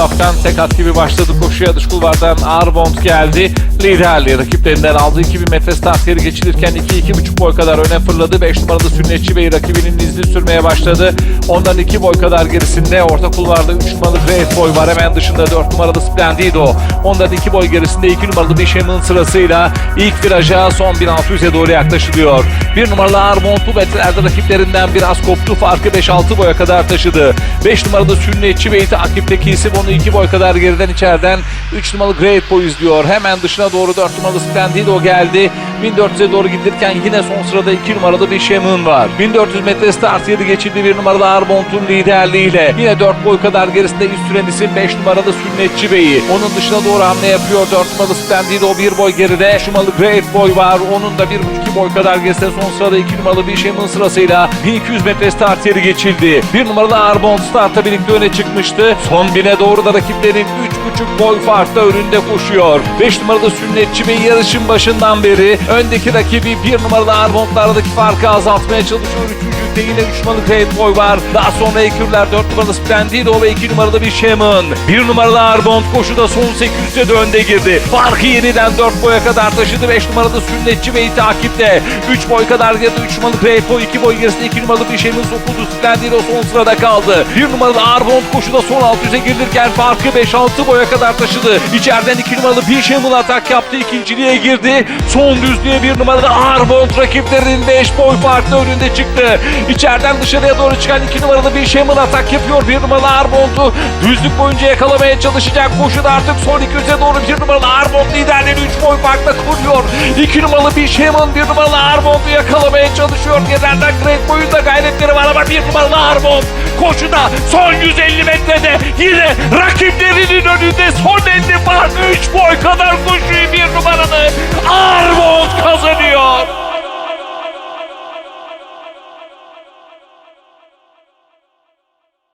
saftan tek at gibi başladı koşuya dış kulvardan Arbont geldi. Liderliği rakiplerinden aldığı 2000 metre start yeri geçilirken 2-2,5 boy kadar öne fırladı. 5 numaralı Sünnetçi Bey rakibinin izini sürmeye başladı. Ondan 2 boy kadar gerisinde orta kulvarda 3 numaralı Great Boy var. Hemen dışında 4 numaralı Splendido. Ondan 2 boy gerisinde 2 numaralı Bishem'in sırasıyla ilk viraja son 1600'e doğru yaklaşılıyor. 1 numaralı Armont bu metrelerde rakiplerinden biraz koptu. Farkı 5-6 boya kadar taşıdı. 5 numaralı Sünnetçi Bey takipteki isim onu 2 boy kadar geriden içeriden 3 numaralı Great Boy izliyor. Hemen dışına doğru 4 numaralı Splendido geldi. 1400'e doğru giderken yine son sırada 2 numaralı bir Shemin var. 1400 metre start yeri geçildi 1 numaralı Armont'un liderliğiyle. Yine 4 boy kadar gerisinde üst süren isim 5 numaralı Sünnetçi Bey'i. Onun dışına doğru hamle yapıyor 4 numaralı Splendido 1 boy geride. 3 numaralı Great Boy var. Onun da 1,5 boy kadar gerisinde son sırada 2 numaralı bir Shemin sırasıyla 1200 metre start yeri geçildi. 1 numaralı Arbont starta birlikte öne çıkmıştı. Son bine doğru da rakiplerin 3,5 boy farkla önünde koşuyor. 5 numaralı Sünnetçi Bey yarışın başından beri öndeki rakibi 1 numaralı Armont'lardaki farkı azaltmaya çalışıyor. Üçüncülükte yine 3 numaralı Great Boy var. Daha sonra ekürler 4 numaralı Splendido ve 2 numaralı bir Shaman. 1 numaralı Arbont koşuda son 800'e de önde girdi. Farkı yeniden 4 boya kadar taşıdı. 5 numaralı Sünnetçi Bey takipte. 3 boy kadar geride 3 numaralı Great Boy. 2 boy gerisinde 2 numaralı bir Shaman sokuldu. Splendido son sırada kaldı. 1 numaralı Arbont koşuda son 600'e girirken farkı 5-6 boya kadar taşıdı. İçeriden 2 numaralı bir Shaman atak yaptı. ikinciliğe girdi. Son düzlüğe 1 numaralı Arbont rakiplerinin 5 boy farklı önünde çıktı. İçeriden dışarıya doğru çıkan 2 numaralı bir Shaman atak yapıyor. 1 numaralı Armont'u düzlük boyunca yakalamaya çalışacak. Koşuda artık son 200'e doğru 1 numaralı Armont liderliğini 3 boy farkla kuruyor. 2 numaralı bir Shaman 1 numaralı Armont'u yakalamaya çalışıyor. Gezerden Great Boy'un da gayretleri var ama 1 numaralı Armont koşuda son 150 metrede yine rakiplerinin önünde son 50 fark 3 boy kadar koşuyor 1 numaralı